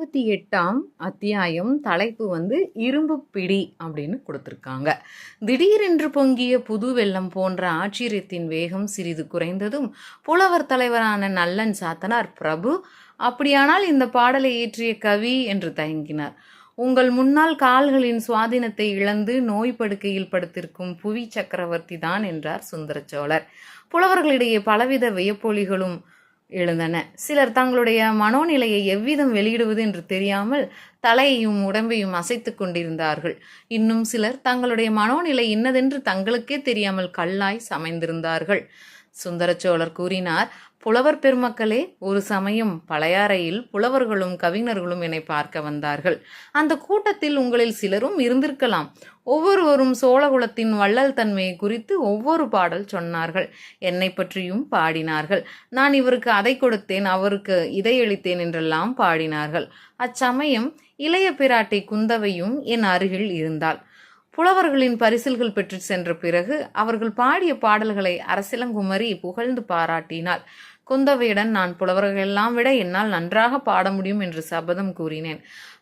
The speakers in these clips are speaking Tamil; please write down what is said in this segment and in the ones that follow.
இருபத்தி எட்டாம் அத்தியாயம் தலைப்பு வந்து இரும்பு பிடி அப்படின்னு கொடுத்துருக்காங்க. திடீரென்று பொங்கிய புது வெள்ளம் போன்ற ஆச்சரியத்தின் வேகம் சிறிது குறைந்ததும் புலவர் தலைவரான நல்லன் சாத்தனார் பிரபு அப்படியானால் இந்த பாடலை இயற்றிய கவி என்று தயங்கினார். உங்கள் முன்னால் கால்களின் சுவாதீனத்தை இழந்து நோய் படுக்கையில் படுத்திருக்கும் புவி சக்கரவர்த்தி தான் என்றார் சுந்தரச்சோழர் புலவர்களிடையே பலவித வியப்பொலிகளும் எழுந்தன. சிலர் தங்களுடைய மனோநிலையை எவ்விதம் வெளியிடுவது என்று தெரியாமல் தலையையும் உடம்பையும் அசைத்து கொண்டிருந்தார்கள். இன்னும் சிலர் தங்களுடைய மனோநிலை இன்னதென்று தங்களுக்கே தெரியாமல் கல்லாய் சமைந்திருந்தார்கள். சுந்தரச்சோழர் கூறினார் புலவர் பெருமக்களே ஒரு சமயம் பழையாறையில் புலவர்களும் கவிஞர்களும் என்னை பார்க்க வந்தார்கள். அந்த கூட்டத்தில் உங்களில் சிலரும் இருந்திருக்கலாம். ஒவ்வொருவரும் சோழகுலத்தின் வள்ளல் தன்மையை குறித்து ஒவ்வொரு பாடல் சொன்னார்கள். என்னை பற்றியும் பாடினார்கள். நான் இவருக்கு அதை கொடுத்தேன் அவருக்கு இதை அளித்தேன் என்றெல்லாம் பாடினார்கள். அச்சமயம் இளைய பிராட்டி குந்தவையும் என் அருகில் இருந்தாள். புலவர்களின் பரிசில்கள் பெற்று சென்ற பிறகு அவர்கள் பாடிய பாடல்களை அரசிலங்குமரி புகழ்ந்து பாராட்டினாள். குந்தவையுடன் நான் புலவர்களெல்லாம் விட என்னால் நன்றாக பாட முடியும் என்று சபதம் கூறினேன்.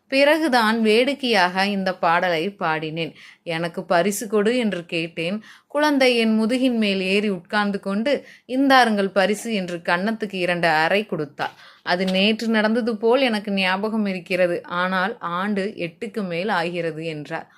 பிறகுதான் வேடிக்கையாக இந்த பாடலை பாடினேன். எனக்கு பரிசு கொடு என்று கேட்டேன். குழந்தை என் முதுகின் மேல் ஏறி உட்கார்ந்து கொண்டு இந்தாருங்கள் பரிசு என்று கன்னத்துக்கு இரண்டு அறை கொடுத்தாள். அது நேற்று நடந்தது போல் எனக்கு ஞாபகம் இருக்கிறது. ஆனால் ஆண்டு எட்டுக்கு மேல் ஆகிறது என்றார்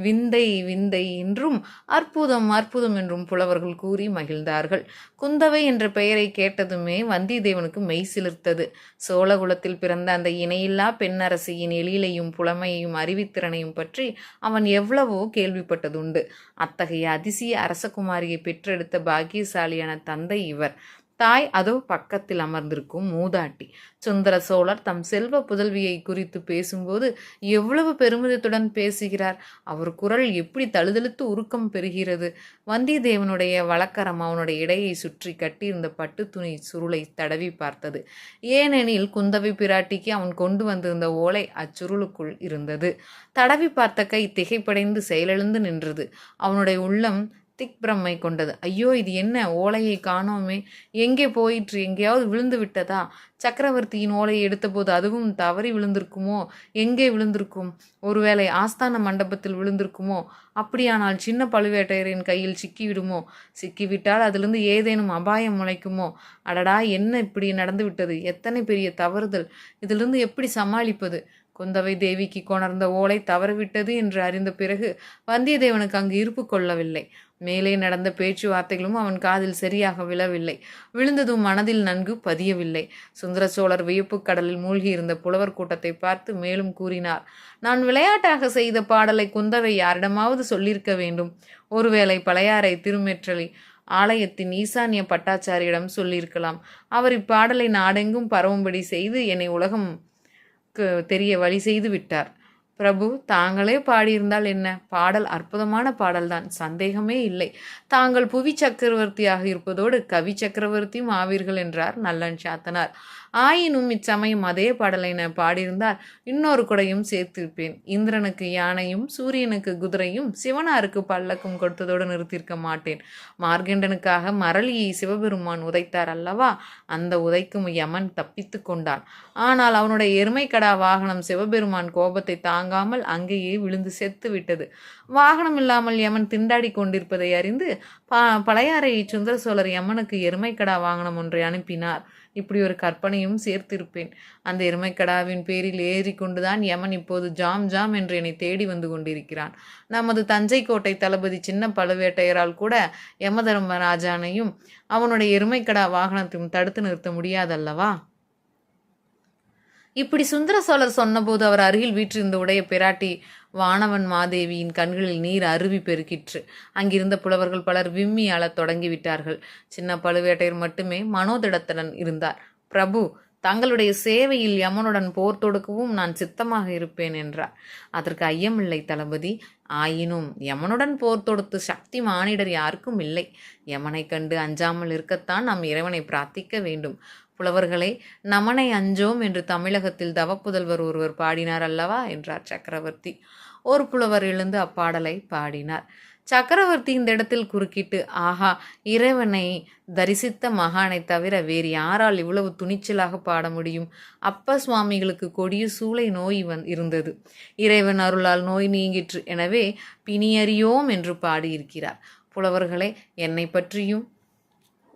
விந்தை விந்தை என்றும் அற்புதம் அற்புதம் என்றும் புலவர்கள் கூறி மகிழ்ந்தார்கள். குந்தவை என்ற பெயரை கேட்டதுமே வந்தியத்தேவனுக்கு மெய் சிலிர்த்தது. சோழகுலத்தில் பிறந்த அந்த இணையில்லா பெண்ணரசியின் எழிலையும் புலமையையும் அறிவித்திறனையும் பற்றி அவன் எவ்வளவோ கேள்விப்பட்டதுண்டு. அத்தகைய அதிசய அரசகுமாரியை பெற்றெடுத்த பாக்கியசாலியான தந்தை இவர். தாய் அதோ பக்கத்தில் அமர்ந்திருக்கும் மூதாட்டி. சுந்தர சோழர் தம் செல்வ புதல்வியை குறித்து பேசும்போது எவ்வளவு பெருமிதத்துடன் பேசுகிறார். அவர் குரல் எப்படி தழுதழுத்து உருக்கம் பெறுகிறது. வந்தியத்தேவனுடைய வழக்கரம் அவனுடைய இடையை சுற்றி கட்டியிருந்த பட்டு துணி சுருளை தடவி பார்த்தது. ஏனெனில் குந்தவி பிராட்டிக்கு அவன் கொண்டு வந்திருந்த ஓலை அச்சுருளுக்குள் இருந்தது. தடவி பார்த்த கை திகைப்படைந்து செயலெழுந்து நின்றது. அவனுடைய உள்ளம் திக் பிரம்மை கொண்டது. ஐயோ இது என்ன? ஓலையை காணோமே. எங்கே போயிற்று? எங்கேயாவது விழுந்து விட்டதா? சக்கரவர்த்தியின் ஓலையை எடுத்தபோது அதுவும் தவறி விழுந்திருக்குமோ? எங்கே விழுந்திருக்கும்? ஒருவேளை ஆஸ்தான மண்டபத்தில் விழுந்திருக்குமோ? அப்படியானால் சின்ன பழுவேட்டையரின் கையில் சிக்கிவிடுமோ? சிக்கிவிட்டால் அதிலிருந்து ஏதேனும் அபாயம் முளைக்குமோ? அடடா என்ன இப்படி நடந்து விட்டது எத்தனை பெரிய தவறுதல்! இதிலிருந்து எப்படி சமாளிப்பது? குந்தவை தேவிக்கு கொணர்ந்த ஓலை தவறவிட்டது என்று அறிந்த பிறகு வந்தியத்தேவனுக்கு அங்கு இருப்பு கொள்ளவில்லை. மேலே நடந்த பேச்சுவார்த்தைகளும் அவன் காதில் சரியாக விழவில்லை. விழுந்ததும் மனதில் நன்கு பதியவில்லை. சுந்தர சோழர் வியப்பு கடலில் மூழ்கியிருந்த புலவர் கூட்டத்தை பார்த்து மேலும் கூறினார் நான் விளையாட்டாக செய்த பாடலை குந்தவை யாரிடமாவது சொல்லியிருக்க வேண்டும். ஒருவேளை பழையாறை திருமெற்றலி ஆலயத்தின் ஈசானிய பட்டாச்சாரியிடம் சொல்லியிருக்கலாம். அவர் இப்பாடலை நாடெங்கும் பரவும்படி செய்து என்னை உலகம் தெரிய வழி செய்து விட்டார். பிரபு தாங்களே பாடியிருந்தால் என்ன? பாடல் அற்புதமான பாடல்தான். சந்தேகமே இல்லை. தாங்கள் புவி சக்கரவர்த்தியாக இருப்பதோடு கவி சக்கரவர்த்தியும் ஆவீர்கள் என்றார் நல்லன் சாத்தனார். ஆயினும் இச்சமயம் அதே பாடலை நான் பாடியிருந்தால் இன்னொரு குடையும் சேர்த்திருப்பேன். இந்திரனுக்கு யானையும் சூரியனுக்கு குதிரையும் சிவனாருக்கு பல்லக்கும் கொடுத்ததோடு நிறுத்தியிருக்க மாட்டேன். மார்கண்டனுக்காக மரளியை சிவபெருமான் உதைத்தார் அல்லவா? அந்த உதைக்கும் யமன் தப்பித்து கொண்டான். ஆனால் அவனுடைய எருமைக்கடா வாகனம் சிவபெருமான் கோபத்தை தாங்காமல் அங்கேயே விழுந்து செத்து விட்டது வாகனம் இல்லாமல் யமன் திண்டாடி கொண்டிருப்பதை அறிந்து பா பழையாறை சுந்தர சோழர் யமனுக்கு எருமைக்கடா வாகனம் ஒன்றை அனுப்பினார். இப்படி ஒரு கற்பனையும் சேர்த்திருப்பேன். அந்த எருமைக்கடாவின் பேரில் ஏறி கொண்டுதான் யமன் இப்போது ஜாம் ஜாம் என்று என்னை தேடி வந்து கொண்டிருக்கிறான். நமது தஞ்சை கோட்டை தளபதி சின்ன பழுவேட்டையரால் கூட யமதர்மராஜானையும் அவனுடைய எருமைக்கடா வாகனத்தையும் தடுத்து நிறுத்த முடியாதல்லவா? இப்படி சுந்தர சோழர் சொன்னபோது அவர் அருகில் வீற்றிருந்த உடைய பிராட்டி வானவன் மாதேவியின் கண்களில் நீர் அருவி பெருக்கிற்று அங்கிருந்த புலவர்கள் பலர் விம்மி அழத் தொடங்கிவிட்டார்கள். சின்ன பழுவேட்டையர் மட்டுமே மனோதிடத்துடன் இருந்தார். பிரபு தங்களுடைய சேவையில் யமனுடன் போர் தொடுக்கவும் நான் சித்தமாக இருப்பேன் என்றார். அதற்கு ஐயமில்லை தளபதி. ஆயினும் யமனுடன் போர் தொடுத்து சக்தி மானிடர் யாருக்கும் இல்லை. யமனை கண்டு அஞ்சாமல் இருக்கத்தான் நாம் இறைவனை பிரார்த்திக்க வேண்டும். புலவர்களே நமனை அஞ்சோம் என்று தமிழகத்தில் தவப்புதல்வர் ஒருவர் பாடினார் அல்லவா? என்றார் சக்கரவர்த்தி. ஒரு புலவர் எழுந்து அப்பாடலை பாடினார். சக்கரவர்த்தி இந்த இடத்தில் குறுக்கிட்டு ஆஹா இறைவனை தரிசித்த மகானை தவிர வேறு யாரால் இவ்வளவு துணிச்சலாக பாட முடியும்? அப்ப சுவாமிகளுக்கு கொடிய சூளை நோய் வந் இருந்தது. இறைவன் அருளால் நோய் நீங்கிற்று. எனவே பிணியறியோம் என்று பாடியிருக்கிறார். புலவர்களே என்னை பற்றியும்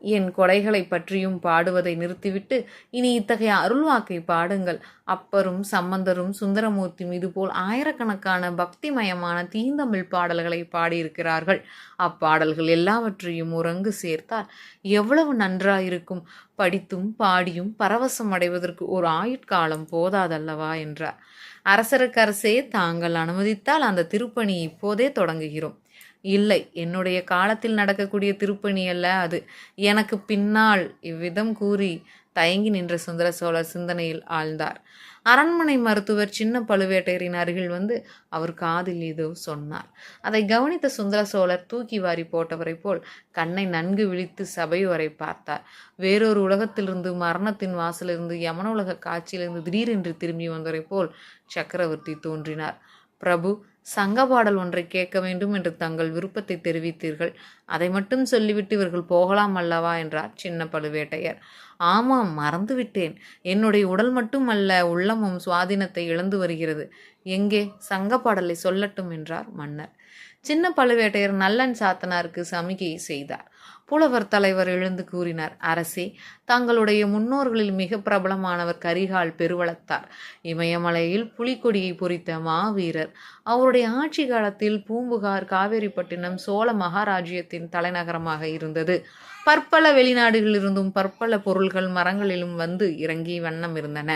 என் கொடைகளை பற்றியும் பாடுவதை நிறுத்திவிட்டு இனி இத்தகைய அருள்வாக்கை பாடுங்கள். அப்பரும் சம்பந்தரும் சுந்தரமூர்த்தி இதுபோல் ஆயிரக்கணக்கான பக்திமயமான தீந்தமிழ் பாடல்களை பாடியிருக்கிறார்கள். அப்பாடல்கள் எல்லாவற்றையும் உறங்கு சேர்த்தால் எவ்வளவு நன்றாயிருக்கும். படித்தும் பாடியும் பரவசம் அடைவதற்கு ஒரு ஆயுட்காலம் போதாதல்லவா என்றார். அரசருக்கரசே தாங்கள் அனுமதித்தால் அந்த திருப்பணி இப்போதே தொடங்குகிறோம். இல்லை. என்னுடைய காலத்தில் நடக்கக்கூடிய திருப்பணி அல்ல அது. எனக்கு பின்னால் இவ்விதம் கூறி தயங்கி நின்ற சுந்தர சோழர் சிந்தனையில் ஆழ்ந்தார். அரண்மனை மருத்துவர் சின்ன பழுவேட்டையரின் அருகில் வந்து அவர் காதில் ஏதோ சொன்னார். அதை கவனித்த சுந்தர சோழர் தூக்கி வாரி போட்டவரை போல் கண்ணை நன்கு விழித்து சபை வரை பார்த்தார். வேறொரு உலகத்திலிருந்து மரணத்தின் வாசலிருந்து யமனுலக காட்சியிலிருந்து திடீரென்று திரும்பி வந்தவரை போல் சக்கரவர்த்தி தோன்றினார். பிரபு சங்க பாடல் ஒன்றை கேட்க வேண்டும் என்று தங்கள் விருப்பத்தை தெரிவித்தீர்கள். அதை மட்டும் சொல்லிவிட்டு இவர்கள் போகலாம் அல்லவா? என்றார் சின்ன பழுவேட்டையர். ஆமாம் மறந்துவிட்டேன். என்னுடைய உடல் மட்டும் அல்ல உள்ளமும் சுவாதீனத்தை இழந்து வருகிறது. எங்கே? சங்க பாடலை சொல்லட்டும் என்றார் மன்னர். சின்ன பழுவேட்டையர் நல்லன் சாத்தனாருக்கு சமிகை செய்தார். புலவர் தலைவர் எழுந்து கூறினார் அரசே தங்களுடைய முன்னோர்களில் மிக பிரபலமானவர் கரிகால் பெருவளத்தார். இமயமலையில் புலிக்கொடியை பொறித்த மாவீரர். அவருடைய ஆட்சி காலத்தில் பூம்புகார் காவேரிப்பட்டினம் சோழ மகாராஜ்யத்தின் தலைநகரமாக இருந்தது. பற்பல வெளிநாடுகளிலிருந்தும் பற்பல பொருள்கள் மரங்களிலும் வந்து இறங்கி வண்ணம் இருந்தன.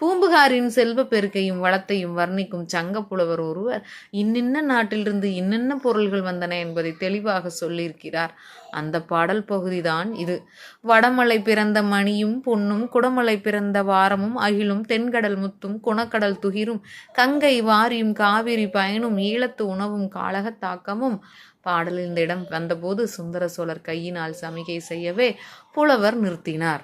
பூம்புகாரின் செல்வ பெருக்கையும் வளத்தையும் வர்ணிக்கும் சங்க புலவர் ஒருவர் இன்னின்ன நாட்டிலிருந்து இன்னென்ன பொருள்கள் வந்தன என்பதை தெளிவாக சொல்லியிருக்கிறார். அந்த பாடல் பகுதிதான் இது. வடமலை பிறந்த மணியும் பொன்னும் குடமலை பிறந்த வாரமும் அகிலும் தென்கடல் முத்தும் குணக்கடல் துகிரும் கங்கை வாரியும் காவிரி பயனும் ஈழத்து உணவும் காளகத்தாக்கமும் பாடலில் இந்த இடம் வந்தபோது சுந்தர சோழர் கையினால் சமிகை செய்யவே புலவர் நிறுத்தினார்.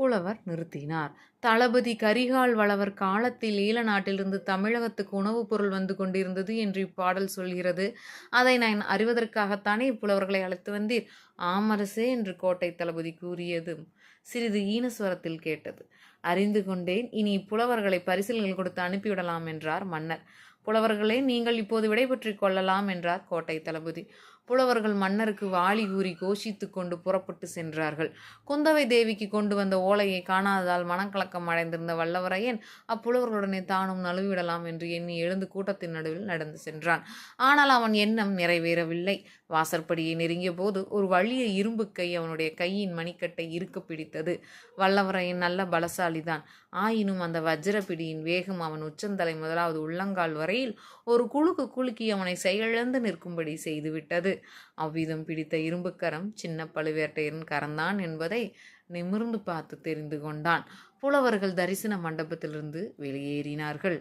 புலவர் நிறுத்தினார். தளபதி கரிகால் வளவர் காலத்தில் ஈழ நாட்டிலிருந்து தமிழகத்துக்கு உணவுப் பொருள் வந்து கொண்டிருந்தது என்று இப்பாடல் சொல்கிறது. அதை நான் அறிவதற்காகத்தானே இப்புலவர்களை அழைத்து வந்தீர்? ஆமரசே என்று கோட்டை தளபதி கூறியதும் சிறிது ஈனஸ்வரத்தில் கேட்டது. அறிந்து கொண்டேன் இனி இப்புலவர்களை பரிசில்கள் கொடுத்து அனுப்பிவிடலாம் என்றார் மன்னர். புலவர்களே நீங்கள் இப்போது விடைபெற்றுக் கொள்ளலாம் என்றார் கோட்டை தளபதி. புலவர்கள் மன்னருக்கு வாளி கூறி கோஷித்து கொண்டு புறப்பட்டு சென்றார்கள். குந்தவை தேவிக்கு கொண்டு வந்த ஓலையை காணாததால் மனக்கலக்கம் அடைந்திருந்த வல்லவரையன் அப்புலவர்களுடனே தானும் நழுவிடலாம் என்று எண்ணி எழுந்து கூட்டத்தின் நடுவில் நடந்து சென்றான். ஆனால் அவன் எண்ணம் நிறைவேறவில்லை. வாசற்படியை நெருங்கிய போது ஒரு வழிய இரும்பு கை அவனுடைய கையின் மணிக்கட்டை இருக்க பிடித்தது. வல்லவரையன் நல்ல பலசாலிதான். ஆயினும் அந்த வஜ்ரப்பிடியின் வேகம் அவன் உச்சந்தலை முதலாவது உள்ளங்கால் வரையில் ஒரு குழுக்கு குலுக்கி அவனை செயலிழந்து நிற்கும்படி செய்துவிட்டது. அவ்விதம் பிடித்த இரும்புக்கரம் சின்ன பழுவேட்டையரின் கரந்தான் என்பதை நிமிர்ந்து பார்த்து தெரிந்து கொண்டான். புலவர்கள் தரிசன மண்டபத்திலிருந்து வெளியேறினார்கள்.